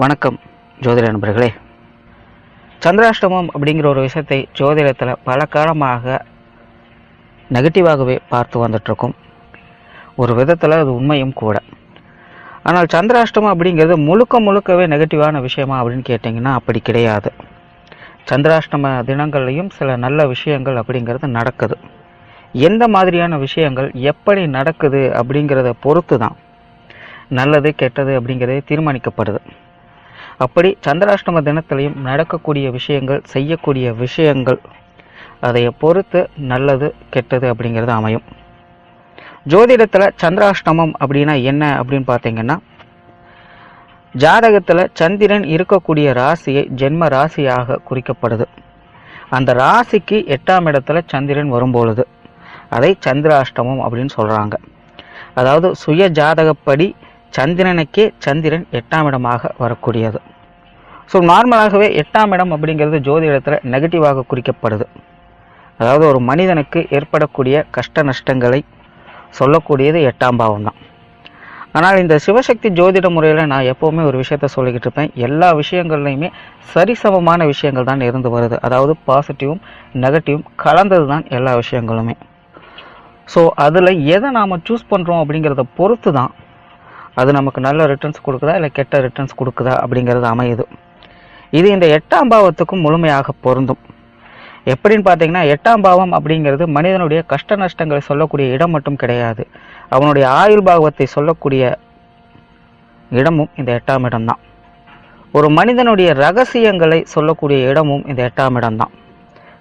வணக்கம் ஜோதிட நண்பர்களே. சந்திராஷ்டமம் அப்படிங்கிற ஒரு விஷயத்தை ஜோதிடத்தில் பல காலமாக நெகட்டிவாகவே பார்த்து வந்துட்ருக்கோம் ஒரு விதத்தில் அது உண்மையும் கூட. ஆனால் சந்திராஷ்டமம் அப்படிங்கிறது முழுக்க முழுக்கவே நெகட்டிவான விஷயமா அப்படின்னு கேட்டிங்கன்னா அப்படி கிடையாது. சந்திராஷ்டம தினங்கள்லையும் சில நல்ல விஷயங்கள் அப்படிங்கிறது நடக்குது. எந்த மாதிரியான விஷயங்கள் எப்படி நடக்குது அப்படிங்கிறத பொறுத்து தான் நல்லது கெட்டது அப்படிங்கிறது தீர்மானிக்கப்படுது. அப்படி சந்திராஷ்டம தினத்திலையும் நடக்கக்கூடிய விஷயங்கள் செய்யக்கூடிய விஷயங்கள் அதை பொறுத்து நல்லது கெட்டது அப்படிங்கிறது அமையும். ஜோதிடத்தில் சந்திராஷ்டமம் அப்படின்னா என்ன அப்படின்னு பார்த்தீங்கன்னா ஜாதகத்தில் சந்திரன் இருக்கக்கூடிய ராசியை ஜென்ம ராசியாக குறிக்கப்படுது. அந்த ராசிக்கு எட்டாம் இடத்துல சந்திரன் வரும்பொழுது அதை சந்திராஷ்டமம் அப்படின்னு சொல்கிறாங்க அதாவது சுய ஜாதகப்படி சந்திரனுக்கே சந்திரன் எட்டாம் இடமாக வரக்கூடியது. ஸோ நார்மலாகவே எட்டாம் இடம் அப்படிங்கிறது ஜோதிடத்தில் நெகட்டிவாக குறிக்கப்படுது. அதாவது ஒரு மனிதனுக்கு ஏற்படக்கூடிய கஷ்ட நஷ்டங்களை சொல்லக்கூடியது எட்டாம் பாவம் தான். ஆனால் இந்த சிவசக்தி ஜோதிட முறையில் நான் எப்போவுமே ஒரு விஷயத்த சொல்லிக்கிட்டு இருப்பேன். எல்லா விஷயங்கள்லையுமே சரிசமமான விஷயங்கள் தான் இருந்து வருது. அதாவது பாசிட்டிவும் நெகட்டிவும் கலந்தது தான் எல்லா விஷயங்களுமே. ஸோ அதில் எதை நாம் சூஸ் பண்ணுறோம் அப்படிங்கிறத பொறுத்து தான் அது நமக்கு நல்ல ரிட்டர்ன்ஸ் கொடுக்குதா இல்லை கெட்ட ரிட்டர்ன்ஸ் கொடுக்குதா அப்படிங்கிறது அமையுது. இது இந்த எட்டாம் பாவத்துக்கும் முழுமையாக பொருந்தும். எப்படின்னு பார்த்தீங்கன்னா எட்டாம் பாவம் அப்படிங்கிறது மனிதனுடைய கஷ்ட நஷ்டங்களை சொல்லக்கூடிய இடம் மட்டும் கிடையாது. அவனுடைய ஆயுள் பாவத்தை சொல்லக்கூடிய இடமும் இந்த எட்டாம் இடம்தான். ஒரு மனிதனுடைய ரகசியங்களை சொல்லக்கூடிய இடமும் இந்த எட்டாம் இடம்தான்.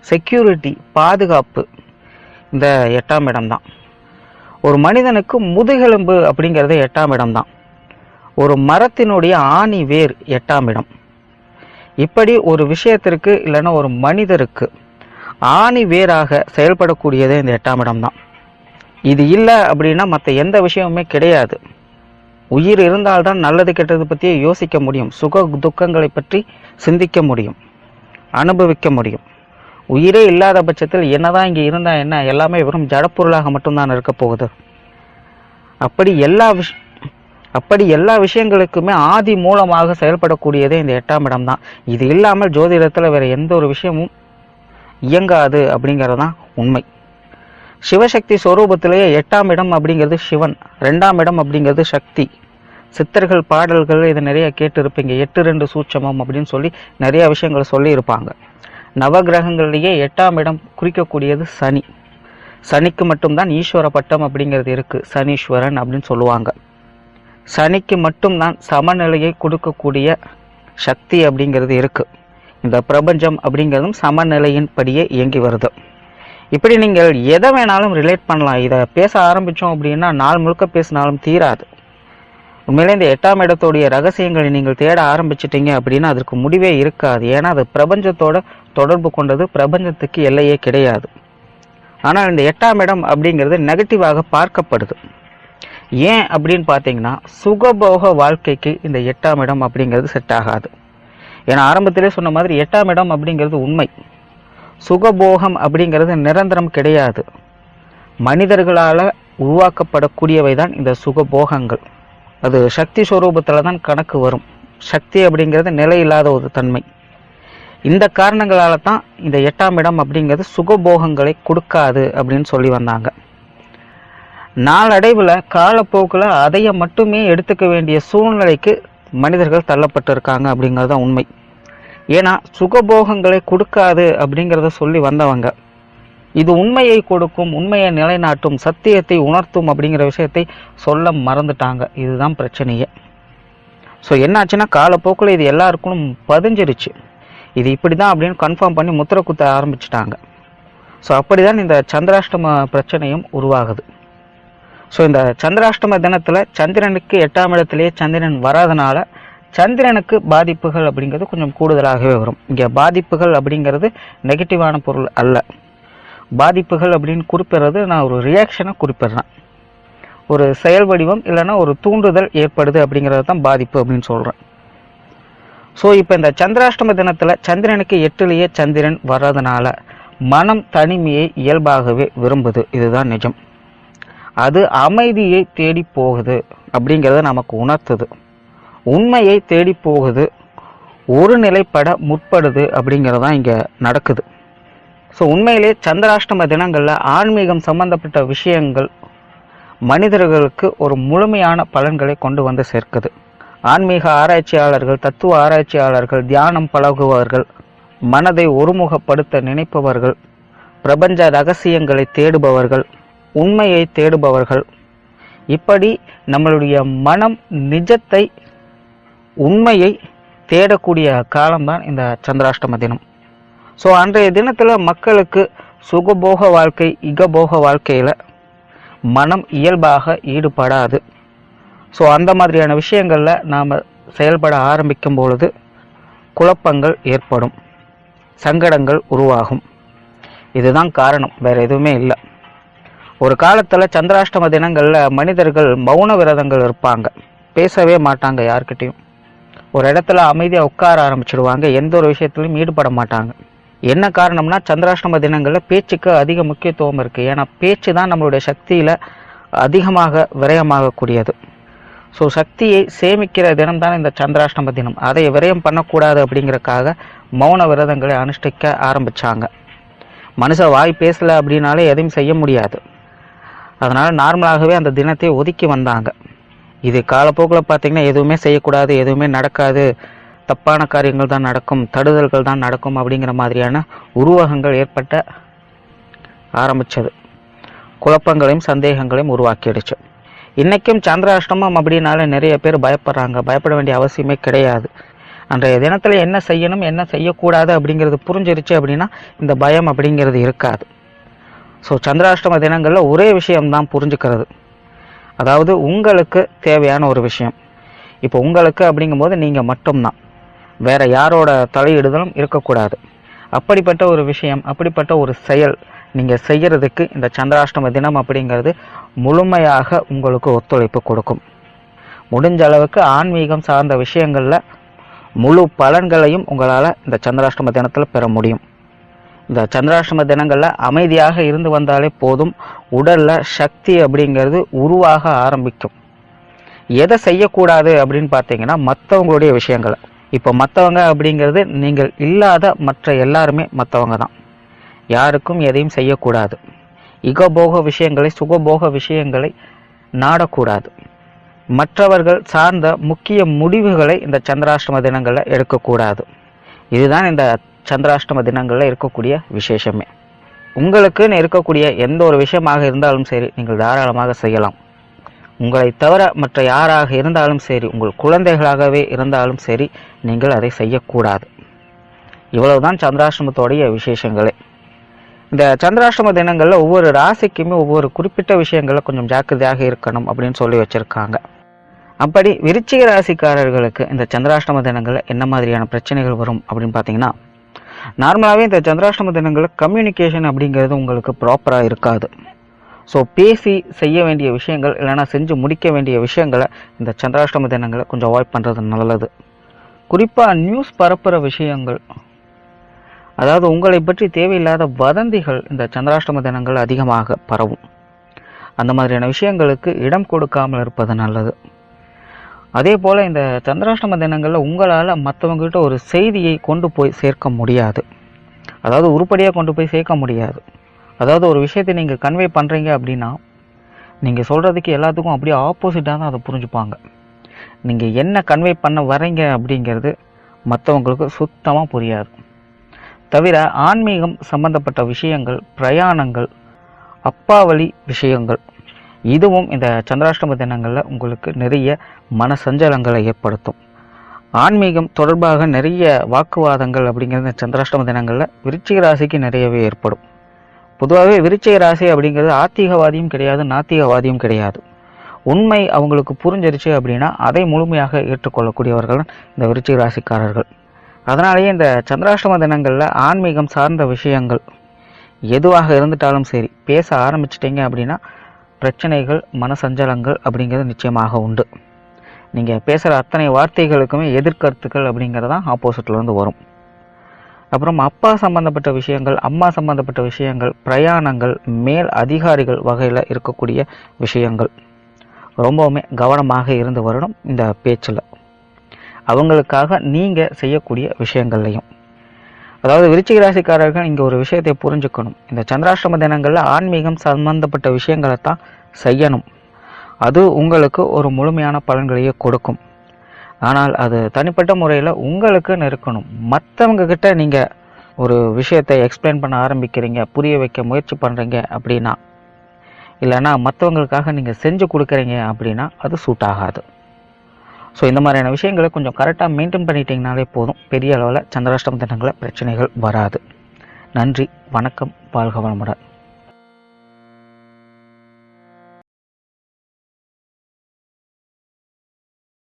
செக்யூரிட்டி பாதுகாப்பு இந்த எட்டாம் இடம்தான். ஒரு மனிதனுக்கு முதுகெலும்பு அப்படிங்கிறது எட்டாம் இடம்தான். ஒரு மரத்தினுடைய ஆணி வேர் எட்டாம் இடம். இப்படி ஒரு விஷயத்திற்கு இல்லைன்னா ஒரு மனிதருக்கு ஆணி வேராக செயல்படக்கூடியதே இந்த எட்டாம் இடம் தான். இது இல்லை அப்படின்னா மற்ற எந்த விஷயமுமே கிடையாது. உயிர் இருந்தால்தான் நல்லது கெட்டது பற்றி யோசிக்க முடியும். சுக துக்கங்களை பற்றி சிந்திக்க முடியும். அனுபவிக்க முடியும். உயிரே இல்லாத பட்சத்தில் என்னதான் இங்கே இருந்தால் என்ன? எல்லாமே வெறும் ஜடப்பொருளாக மட்டும்தான் இருக்க போகுது. அப்படி எல்லா விஷயம் அப்படி எல்லா விஷயங்களுக்குமே ஆதி மூலமாக செயல்படக்கூடியதே இந்த எட்டாம் இடம் தான். இது இல்லாமல் ஜோதிடத்தில் வேறு எந்த ஒரு விஷயமும் இயங்காது அப்படிங்கிறது தான் உண்மை. சிவசக்தி ஸ்வரூபத்திலேயே எட்டாம் இடம் அப்படிங்கிறது சிவன் ரெண்டாம் இடம் அப்படிங்கிறது சக்தி. சித்தர்கள் பாடல்கள் இதை நிறைய கேட்டிருப்பீங்க எட்டு ரெண்டு சூட்சமம் அப்படின்னு சொல்லி நிறைய விஷயங்கள் சொல்லியிருப்பாங்க. நவகிரகங்களிலேயே எட்டாம் இடம் குறிக்கக்கூடியது சனி. சனிக்கு மட்டும்தான் ஈஸ்வர பட்டம் அப்படிங்கிறது இருக்குது சனீஸ்வரன் அப்படின்னு சொல்லுவாங்க. சனிக்கு மட்டும்தான் சமநிலையை கொடுக்கக்கூடிய சக்தி அப்படிங்கிறது இருக்குது இந்த பிரபஞ்சம் அப்படிங்கிறதும் சமநிலையின் படியே இயங்கி வருது. இப்படி நீங்கள் எதை வேணாலும் ரிலேட் பண்ணலாம். இதை பேச ஆரம்பித்தோம் அப்படின்னா நாள் முழுக்க பேசினாலும் தீராது. உண்மையிலே இந்த எட்டாம் இடத்துடைய ரகசியங்களை நீங்கள் தேட ஆரம்பிச்சிட்டீங்க அப்படின்னா அதற்கு முடிவே இருக்காது. ஏன்னா அது பிரபஞ்சத்தோட தொடர்பு கொண்டது பிரபஞ்சத்துக்கு எல்லையே கிடையாது. ஆனால் இந்த எட்டாம் இடம் அப்படிங்கிறது நெகட்டிவாக பார்க்கப்படுது. ஏன் அப்படின்னு பார்த்தீங்கன்னா சுகபோக வாழ்க்கைக்கு இந்த எட்டாம் இடம் அப்படிங்கிறது செட் ஆகாது. ஏன்னா ஆரம்பத்திலே சொன்ன மாதிரி எட்டாம் இடம் அப்படிங்கிறது உண்மை. சுகபோகம் அப்படிங்கிறது நிரந்தரம் கிடையாது. மனிதர்களால் உருவாக்கப்படக்கூடியவை தான் இந்த சுகபோகங்கள். அது சக்தி ஸ்வரூபத்தில் தான் கணக்கு வரும். சக்தி அப்படிங்கிறது நிலை இல்லாத ஒரு தன்மை. இந்த காரணங்களால தான் இந்த எட்டாம் இடம் அப்படிங்கிறது சுகபோகங்களை கொடுக்காது அப்படின்னு சொல்லி வந்தாங்க. நாளடைவில் காலப்போக்கில் அதையை மட்டுமே எடுத்துக்க வேண்டிய சூழ்நிலைக்கு மனிதர்கள் தள்ளப்பட்டிருக்காங்க அப்படிங்கிறது தான் உண்மை. ஏன்னா சுகபோகங்களை கொடுக்காது அப்படிங்கிறத சொல்லி வந்தவங்க. இது உண்மையை கொடுக்கும் உண்மையை நிலைநாட்டும் சத்தியத்தை உணர்த்தும் அப்படிங்கிற விஷயத்தை சொல்ல மறந்துட்டாங்க. இதுதான் பிரச்சனையே. ஸோ என்னாச்சுன்னா காலப்போக்கில் இது எல்லாருக்கும் பதிஞ்சிருச்சு. இது இப்படி தான் அப்படின்னு கன்ஃபார்ம் பண்ணி முத்திரை குத்த ஆரம்பிச்சிட்டாங்க. ஸோ அப்படி தான் இந்த சந்திராஷ்டம பிரச்சனையும் உருவாகுது. ஸோ இந்த சந்திராஷ்டம தினத்தில் சந்திரனுக்கு எட்டாம் இடத்துலேயே சந்திரன் வராதனால சந்திரனுக்கு பாதிப்புகள் அப்படிங்கிறது கொஞ்சம் கூடுதலாகவே வரும். இங்கே பாதிப்புகள் அப்படிங்கிறது நெகட்டிவான பொருள் அல்ல. பாதிப்புகள் அப்படின்னு குறிப்பிடுறது நான் ஒரு ரியாக்ஷனை குறிப்பிடுறேன். ஒரு செயல் வடிவம் இல்லைன்னா ஒரு தூண்டுதல் ஏற்படுது அப்படிங்கிறது தான் பாதிப்பு அப்படின்னு சொல்கிறேன் ஸோ இப்போ இந்த சந்திராஷ்டம தினத்தில் சந்திரனுக்கு எட்டுலேயே சந்திரன் வர்றதுனால மனம் தனிமையை இயல்பாகவே விரும்புது. இதுதான் நிஜம். அது அமைதியை தேடி போகுது அப்படிங்கிறத நமக்கு உணர்த்துது. உண்மையை தேடி போகுது ஒரு நிலைப்பட முற்படுது அப்படிங்கிறது தான் இங்கே நடக்குது. ஸோ உண்மையிலே சந்திராஷ்டம தினங்களில் ஆன்மீகம் சம்பந்தப்பட்ட விஷயங்கள் மனிதர்களுக்கு ஒரு முழுமையான பலன்களை கொண்டு வந்து சேர்க்குது. ஆன்மீக ஆராய்ச்சியாளர்கள் தத்துவ ஆராய்ச்சியாளர்கள் தியானம் பழகுபவர்கள் மனதை ஒருமுகப்படுத்த நினைப்பவர்கள் பிரபஞ்ச ரகசியங்களை தேடுபவர்கள் உண்மையை தேடுபவர்கள். இப்படி நம்மளுடைய மனம் நிஜத்தை உண்மையை தேடக்கூடிய காலம்தான் இந்த சந்திராஷ்டம தினம். ஸோ அன்றைய தினத்தில் மக்களுக்கு சுகபோக வாழ்க்கை இகபோக வாழ்க்கையில் மனம் இயல்பாக ஈடுபடாது. ஸோ அந்த மாதிரியான விஷயங்களில் நாம் செயல்பட ஆரம்பிக்கும் பொழுது குழப்பங்கள் ஏற்படும். சங்கடங்கள் உருவாகும். இதுதான் காரணம். வேறு எதுவுமே இல்லை. ஒரு காலத்தில் சந்திராஷ்டம தினங்களில் மனிதர்கள் மௌன விரதங்கள் இருப்பாங்க. பேசவே மாட்டாங்க யார்கிட்டையும். ஒரு இடத்துல அமைதியாக உட்கார ஆரம்பிச்சிடுவாங்க. எந்த ஒரு விஷயத்துலையும் ஈடுபட மாட்டாங்க. என்ன காரணம்னா சந்திராஷ்டம தினங்களில் பேச்சுக்கு அதிக முக்கியத்துவம் இருக்குது ஏன்னா பேச்சு தான் நம்மளுடைய சக்தியில் அதிகமாக விரயமாகக்கூடியது. ஸோ சக்தியை சேமிக்கிற தினம் தான் இந்த சந்திராஷ்டம தினம். அதை விரயம் பண்ணக்கூடாது அப்படிங்கிறக்காக மௌன விரதங்களை அனுஷ்டிக்க ஆரம்பித்தாங்க மனுஷன் வாய் பேசலை அப்படின்னாலே எதையும் செய்ய முடியாது. அதனால் நார்மலாகவே அந்த தினத்தை ஒதுக்கி வந்தாங்க. இது காலப்போக்கில் பார்த்திங்கன்னா எதுவுமே செய்யக்கூடாது எதுவுமே நடக்காது. தப்பான காரியங்கள் தான் நடக்கும் தடுதல்கள் தான் நடக்கும் அப்படிங்கிற மாதிரியான உருவகங்கள் ஏற்பட்ட ஆரம்பித்தது குழப்பங்களையும் சந்தேகங்களையும் உருவாக்கிடுச்சு. இன்றைக்கும் சந்திராஷ்டமம் அப்படின்னாலே நிறைய பேர் பயப்படுறாங்க. பயப்பட வேண்டிய அவசியமே கிடையாது. அன்றைய தினத்தில் என்ன செய்யணும் என்ன செய்யக்கூடாது அப்படிங்கிறது புரிஞ்சிருச்சு அப்படின்னா இந்த பயம் அப்படிங்கிறது இருக்காது. ஸோ சந்திராஷ்டம தினங்களில் ஒரே விஷயம்தான் புரிஞ்சுக்கிறது. அதாவது உங்களுக்கு தேவையான ஒரு விஷயம். இப்போ உங்களுக்கு அப்படிங்கும்போது நீங்கள் மட்டும்தான். வேறு யாரோட தலையிடுதலும் இருக்கக்கூடாது. அப்படிப்பட்ட ஒரு விஷயம் அப்படிப்பட்ட ஒரு செயல் நீங்கள் செய்கிறதுக்கு இந்த சந்திராஷ்டம தினம் அப்படிங்கிறது முழுமையாக உங்களுக்கு ஒத்துழைப்பு கொடுக்கும். முடிஞ்ச அளவுக்கு ஆன்மீகம் சார்ந்த விஷயங்களில் முழு பலன்களையும் உங்களால் இந்த சந்திராஷ்டம தினத்தில் பெற முடியும். இந்த சந்திராஷ்டம தினங்களில் அமைதியாக இருந்து வந்தாலே போதும். உடலில் சக்தி அப்படிங்கிறது உருவாக ஆரம்பிக்கும். எதை செய்யக்கூடாது அப்படின்னு பார்த்தீங்கன்னா மற்றவங்களுடைய விஷயங்களை. இப்போ மற்றவங்க அப்படிங்கிறது நீங்கள் இல்லாத மற்ற எல்லாருமே மற்றவங்க தான். யாருக்கும் எதையும் செய்யக்கூடாது. இகபோக விஷயங்களை சுகபோக விஷயங்களை நாடக்கூடாது. மற்றவர்கள் சார்ந்த முக்கிய முடிவுகளை இந்த சந்திராஷ்டம தினங்களில் எடுக்கக்கூடாது. இதுதான் இந்த சந்திராஷ்டம தினங்களில் இருக்கக்கூடிய விசேஷமே. உங்களுக்குன்னு இருக்கக்கூடிய எந்த ஒரு விஷயமாக இருந்தாலும் சரி நீங்கள் தாராளமாக செய்யலாம். உங்களை தவிர மற்ற யாராக இருந்தாலும் சரி உங்கள் குழந்தைகளாகவே இருந்தாலும் சரி நீங்கள் அதை செய்யக்கூடாது. இவ்வளவுதான் சந்திராஷ்டமத்தோடைய விசேஷங்களே. இந்த சந்திராஷ்டம தினங்களில் ஒவ்வொரு ராசிக்குமே ஒவ்வொரு குறிப்பிட்ட விஷயங்களில் கொஞ்சம் ஜாக்கிரதையாக இருக்கணும் அப்படின்னு சொல்லி வச்சுருக்காங்க. அப்படி விருச்சிக ராசிக்காரர்களுக்கு இந்த சந்திராஷ்டம தினங்களில் என்ன மாதிரியான பிரச்சனைகள் வரும் அப்படின்னு பார்த்தீங்கன்னா நார்மலாகவே இந்த சந்திராஷ்டம தினங்களில் கம்யூனிகேஷன் அப்படிங்கிறது உங்களுக்கு ப்ராப்பராக இருக்காது. ஸோ பேசி செய்ய வேண்டிய விஷயங்கள் இல்லைன்னா செஞ்சு முடிக்க வேண்டிய விஷயங்களை இந்த சந்திராஷ்டம தினங்களை கொஞ்சம் அவாய்ட் பண்ணுறது நல்லது. குறிப்பாக நியூஸ் பரப்புகிற விஷயங்கள் அதாவது உங்களை பற்றி தேவையில்லாத வதந்திகள் இந்த சந்திராஷ்டம தினங்கள் அதிகமாக பரவும். அந்த மாதிரியான விஷயங்களுக்கு இடம் கொடுக்காமல் இருப்பது நல்லது. அதே போல் இந்த சந்திராஷ்டம தினங்களில் உங்களால் மற்றவங்ககிட்ட ஒரு செய்தியை கொண்டு போய் சேர்க்க முடியாது. அதாவது உருப்படியாக கொண்டு போய் சேர்க்க முடியாது. அதாவது ஒரு விஷயத்தை நீங்கள் கன்வே பண்ணுறீங்க அப்படின்னா நீங்கள் சொல்கிறதுக்கு எல்லாத்துக்கும் அப்படியே ஆப்போசிட்டாக தான் அதை புரிஞ்சுப்பாங்க. நீங்கள் என்ன கன்வே பண்ண வரீங்க அப்படிங்கிறது மற்றவங்களுக்கு சுத்தமாக புரியாது. தவிர ஆன்மீகம் சம்பந்தப்பட்ட விஷயங்கள் பிரயாணங்கள் அப்பாவளி விஷயங்கள் இதுவும் இந்த சந்திராஷ்டம தினங்களில் உங்களுக்கு நிறைய மன சஞ்சலங்களை ஏற்படுத்தும். ஆன்மீகம் தொடர்பாக நிறைய வாக்குவாதங்கள் அப்படிங்கிறது இந்த சந்திராஷ்டம தினங்களில் விருச்சிக ராசிக்கு நிறையவே ஏற்படும். பொதுவாகவே விருச்சிக ராசி அப்படிங்கிறது ஆத்திகவாதியும் கிடையாது நாத்திகவாதியும் கிடையாது. உண்மை அவங்களுக்கு புரிஞ்சிருச்சு அப்படின்னா அதை முழுமையாக ஏற்றுக்கொள்ளக்கூடியவர்கள் இந்த விருச்சிக ராசிக்காரர்கள். அதனாலேயே இந்த சந்திராஷ்டம தினங்களில் ஆன்மீகம் சார்ந்த விஷயங்கள் எதுவாக இருந்துட்டாலும் சரி பேச ஆரம்பிச்சிட்டிங்க அப்படின்னா பிரச்சனைகள் மனசஞ்சலங்கள் அப்படிங்கிறது நிச்சயமாக உண்டு. நீங்கள் பேசுகிற அத்தனை வார்த்தைகளுக்குமே எதிர்கருத்துக்கள் அப்படிங்கிறது தான் ஆப்போசிட்லேருந்து வரும். அப்புறம் அப்பா சம்பந்தப்பட்ட விஷயங்கள் அம்மா சம்பந்தப்பட்ட விஷயங்கள் பிரயாணங்கள் மேல் அதிகாரிகள் வகையில் இருக்கக்கூடிய விஷயங்கள். ரொம்பவுமே கவனமாக இருந்து வரணும் இந்த பேச்சில். அவங்களுக்காக நீங்கள் செய்யக்கூடிய விஷயங்கள்லையும். அதாவது விருச்சிக ராசிக்காரர்கள் இங்கே ஒரு விஷயத்தை புரிஞ்சுக்கணும். இந்த சந்திராஷ்டம தினங்களில் ஆன்மீகம் சம்பந்தப்பட்ட விஷயங்களை தான் செய்யணும். அது உங்களுக்கு ஒரு முழுமையான பலன்களையே கொடுக்கும். ஆனால் அது தனிப்பட்ட முறையில் உங்களுக்குன்னு இருக்கணும் மற்றவங்க கிட்ட நீங்கள் ஒரு விஷயத்தை எக்ஸ்பிளைன் பண்ண ஆரம்பிக்கிறீங்க புரிய வைக்க முயற்சி பண்ணுறீங்க அப்படின்னா இல்லைன்னா மற்றவங்களுக்காக நீங்கள் செஞ்சு கொடுக்குறீங்க அப்படின்னா அது சூட் ஆகாது. ஸோ இந்த மாதிரியான விஷயங்களை கொஞ்சம் கரெக்டாக மெயின்டைன் பண்ணிட்டீங்கனாலே போதும். பெரிய அளவில் சந்திராஷ்டம தினங்களில் பிரச்சனைகள் வராது. நன்றி வணக்கம் வாழ்க வளமுடன்.